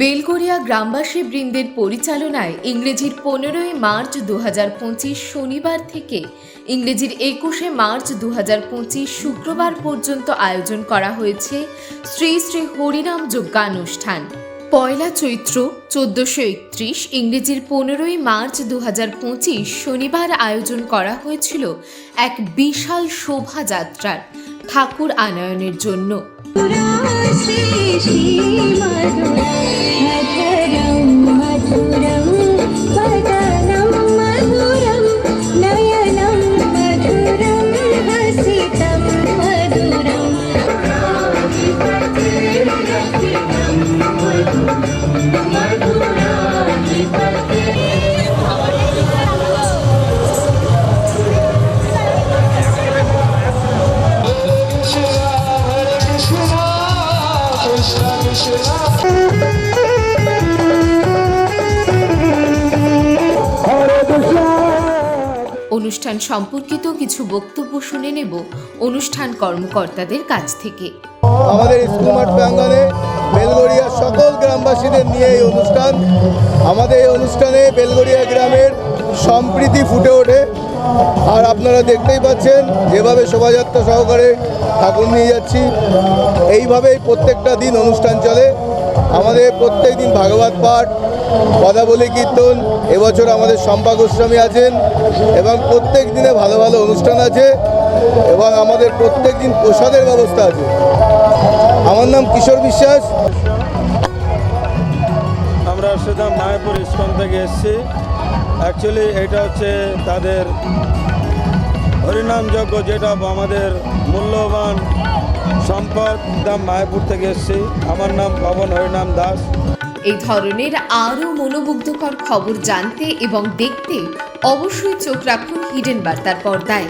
বেলগড়িয়া গ্রামবাসী বৃন্দের পরিচালনায় ইংরেজির পনেরোই মার্চ দু হাজার পঁচিশ শনিবার থেকে ইংরেজির একুশে মার্চ দু হাজার পঁচিশ শুক্রবার পর্যন্ত আয়োজন করা হয়েছে শ্রী শ্রী হরিনাম যজ্ঞানুষ্ঠান। পয়লা চৈত্র চোদ্দোশো একত্রিশ ইংরেজির পনেরোই মার্চ দু হাজার পঁচিশ শনিবার আয়োজন করা হয়েছিল এক বিশাল শোভাযাত্রার ঠাকুর আনয়নের জন্য। শ্রী শ্রী অনুষ্ঠান সম্পর্কিত কিছু বক্তব্য শুনে নেব অনুষ্ঠান কর্মকর্তাদের কাছ থেকে। আমাদের স্কুল মাঠ প্রাঙ্গণে বেলগড়িয়ার সকল গ্রামবাসীদের নিয়ে এই অনুষ্ঠান। আমাদের এই অনুষ্ঠানে বেলগড়িয়া গ্রামের সম্প্রীতি ফুটে ওঠে। আর আপনারা দেখতেই পাচ্ছেন, যেভাবে শোভাযাত্রা সহকারে ঠাকুর নিয়ে যাচ্ছি, এইভাবেই প্রত্যেকটা দিন অনুষ্ঠান চলে। আমাদের প্রত্যেক দিন ভাগবত পাঠ পদাবলী কীর্তন, এবছর আমাদের শম্পা গোস্বামী আছেন এবং প্রত্যেক দিনে ভালো ভালো অনুষ্ঠান আছে এবং আমাদের প্রত্যেক দিন প্রসাদের ব্যবস্থা আছে। আমার নাম কিশোর বিশ্বাস। আমরা সেটা মায়াপুর ইস্কন থেকে এসেছি। অ্যাকচুয়ালি এটা হচ্ছে তাদের হরিনাম যজ্ঞ যেটা আমাদের মূল্যবান সম্পদ। দাম মায়াপুর থেকে এসেছি। আমার নাম পবন হরিনাম দাস। এই ধরনের আরও মনোমুগ্ধকর খবর জানতে এবং দেখতে অবশ্যই চোখ রাখুন হিডেন বার্তার পর্দায়।